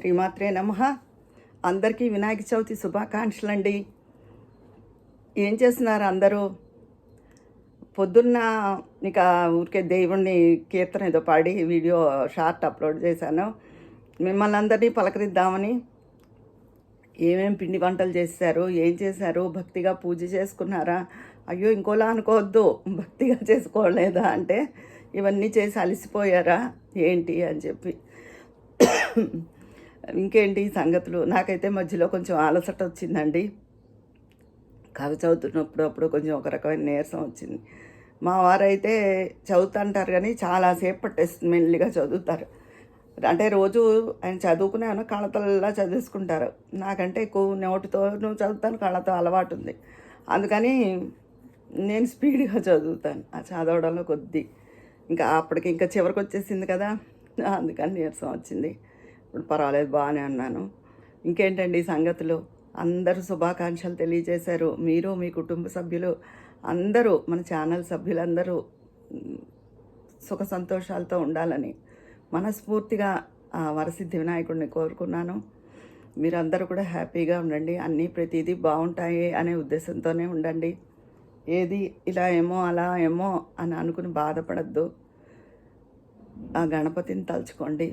శ్రీమాత్రే నమ. అందరికీ వినాయక చవితి శుభాకాంక్షలండి. ఏం చేస్తున్నారు అందరూ? పొద్దున్న ఇక ఊరికే దేవుణ్ణి కీర్తన ఏదో పాడి వీడియో షార్ట్ అప్లోడ్ చేశాను. మిమ్మల్ని అందరినీ పలకరిద్దామని ఏమేం పిండి వంటలు చేశారు? ఏం చేశారు? భక్తిగా పూజ చేసుకున్నారా? అయ్యో ఇంకోలా అనుకోవద్దు. భక్తిగా చేసుకోలేదా అంటే ఇవన్నీ చేసి అలసిపోయారా? ఏంటి అని చెప్పి ఇంకేంటి సంగతులు? నాకైతే మధ్యలో కొంచెం అలసట వచ్చిందండి. కథ చదువుతున్నప్పుడు అప్పుడు కొంచెం ఒక రకమైన నీరసం వచ్చింది. మా వారైతే చదువుతుంటారు కానీ చాలాసేపు పట్టేస్తుంది మెల్లిగా చదువుతారు. అంటే రోజు ఆయన చదువుకునే ఆయన కళతల్లా చదివేసుకుంటారు. నాకంటే ఎక్కువ నోటితో చదువుతాను కళతో అలవాటు ఉంది. అందుకని నేను స్పీడ్గా చదువుతాను. ఆ చదవడంలో కొద్ది ఇంకా అప్పటికి ఇంకా చివరికి వచ్చేసింది కదా. అందుకని నీరసం వచ్చింది. ఇప్పుడు పర్వాలేదు బాగానే అన్నాను ఇంకేంటండి సంగతులు? అందరూ శుభాకాంక్షలు తెలియజేశారు. మీరు మీ కుటుంబ సభ్యులు అందరూ మన ఛానల్ సభ్యులందరూ సుఖ సంతోషాలతో ఉండాలని మనస్ఫూర్తిగా ఆ వరసిద్ధి వినాయకుడిని కోరుకున్నాను. మీరందరూ కూడా హ్యాపీగా ఉండండి. అన్నీ ప్రతిదీ బాగుంటాయి అనే ఉద్దేశంతోనే ఉండండి. ఏది ఇలా ఏమో అలా ఏమో అని అనుకుని బాధపడద్దు. ఆ గణపతిని తలుచుకోండి.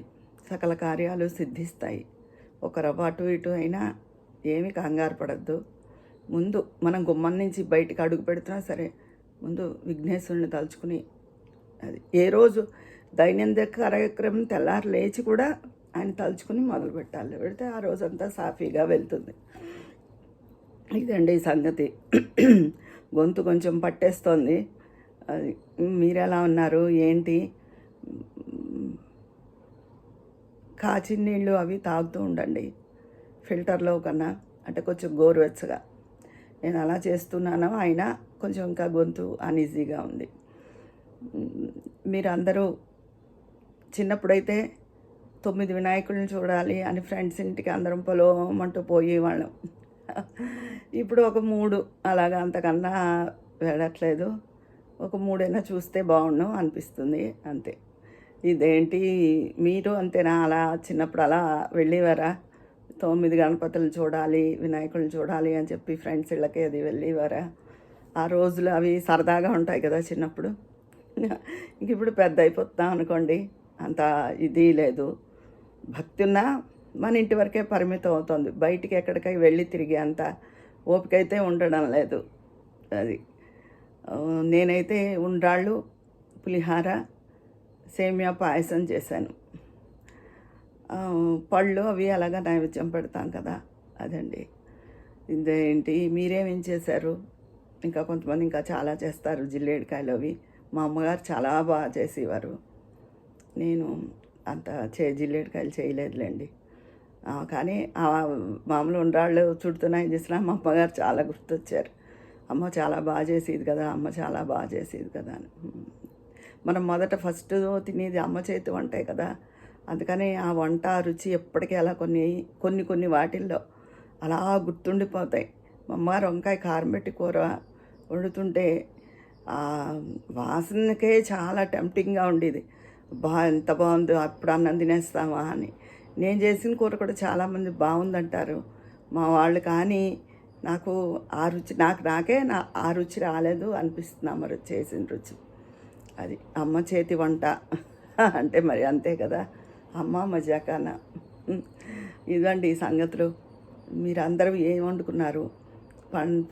సకల కార్యాలు సిద్ధిస్తాయి. ఒక రవ్వ అటు ఇటు అయినా ఏమీ కంగారు పడద్దు. ముందు మనం గుమ్మం నుంచి బయటికి అడుగు పెడుతున్నా సరే ముందు విఘ్నేశ్వరుని తలుచుకుని అది ఏ రోజు దైనందిక కార్యక్రమం తెల్లారి లేచి కూడా ఆయన తలుచుకుని మొదలు పెట్టాలి. పెడితే ఆ రోజంతా సాఫీగా వెళ్తుంది. ఇదండి ఈ సంగతి. గొంతు కొంచెం పట్టేస్తోంది. అది మీరు ఎలా ఉన్నారు? ఏంటి? కాచిన నీళ్ళు అవి తాగుతూ ఉండండి. ఫిల్టర్లో కన్నా అంటే కొంచెం గోరువెచ్చగా. నేను అలా చేస్తున్నాను. అయినా కొంచెం ఇంకా గొంతు అన్ఈజీగా ఉంది. మీరందరూ చిన్నప్పుడైతే తొమ్మిది వినాయకుడిని చూడాలి అని ఫ్రెండ్స్ ఇంటికి అందరం పొలమంటూ పోయేవాళ్ళం. ఇప్పుడు ఒక మూడు అలాగా అంతకన్నా వెళ్ళట్లేదు. ఒక మూడైనా చూస్తే బాగుండు అనిపిస్తుంది. అంతే. ఇదేంటి? మీరు అంతేనా? అలా చిన్నప్పుడు అలా వెళ్ళేవారా? తొమ్మిది గణపతులు చూడాలి వినాయకులు చూడాలి అని చెప్పి ఫ్రెండ్స్ ఇళ్ళకి అది వెళ్ళేవారా? ఆ రోజులు అవి సరదాగా ఉంటాయి కదా చిన్నప్పుడు. ఇంక ఇప్పుడు పెద్ద అయిపోతున్నాం అనుకోండి అంత ఇది లేదు. భక్తి ఉన్నా మన ఇంటి వరకే పరిమితం అవుతుంది. బయటికి ఎక్కడికై వెళ్ళి తిరిగి అంత ఓపిక అయితే ఉండడం లేదు. అది. నేనైతే ఉండ్రాళ్ళు పులిహార సేమియా పాయసం చేశాను. పళ్ళు అవి అలాగా నైవేద్యం పెడతాం కదా అదండి. ఇదేంటి మీరేమేం చేశారు? ఇంకా కొంతమంది ఇంకా చాలా చేస్తారు జిల్లేడికాయలు అవి. మా అమ్మగారు చాలా బాగా చేసేవారు. నేను అంత చే జిల్లేడికాయలు చేయలేదులేండి. కానీ మామూలు ఉండ్రాళ్ళు చుడుతున్నాయి చేసిన మా అమ్మగారు చాలా గుర్తొచ్చారు. అమ్మ చాలా బాగా చేసేది కదా అమ్మ చాలా బాగా చేసేది కదా అని. మనం మొదట ఫస్ట్ తినేది అమ్మ చేతి వంటే కదా. అందుకని ఆ వంట రుచి ఎప్పటికీ అలా కొన్ని కొన్ని కొన్ని వాటిల్లో అలా గుర్తుండిపోతాయి. మా అమ్మగారు వంకాయ కారం పెట్టి కూర వండుతుంటే ఆ వాసనకే చాలా టెంప్టింగ్గా ఉండేది. బా ఎంత బాగుందో అప్పుడు అన్నం తినేస్తామా అని. నేను చేసిన కూర కూడా చాలామంది బాగుందంటారు. మా వాళ్ళు కానీ నాకు ఆ రుచి నాకు నాకే నా ఆ రుచి రాలేదు అనిపిస్తుంది అమ్మ రుచి చేసిన రుచి. అది అమ్మ చేతి వంట. అంటే మరి అంతే కదా. అమ్మ మజాకాన. ఇదండి ఈ సంగతులు. మీరందరూ ఏం వండుకున్నారు?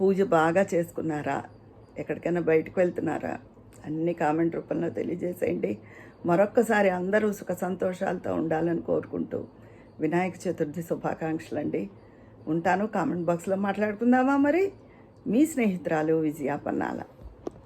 పూజ బాగా చేసుకున్నారా? ఎక్కడికైనా బయటకు వెళ్తున్నారా? అన్ని కామెంట్ రూపంలో తెలియజేసేయండి. మరొక్కసారి అందరూ సుఖ సంతోషాలతో ఉండాలని కోరుకుంటూ వినాయక చతుర్థి శుభాకాంక్షలు అండి ఉంటాను. కామెంట్ బాక్స్లో మాట్లాడుకుందామా మరి? మీ స్నేహితురాలు విజయ పన్నాల.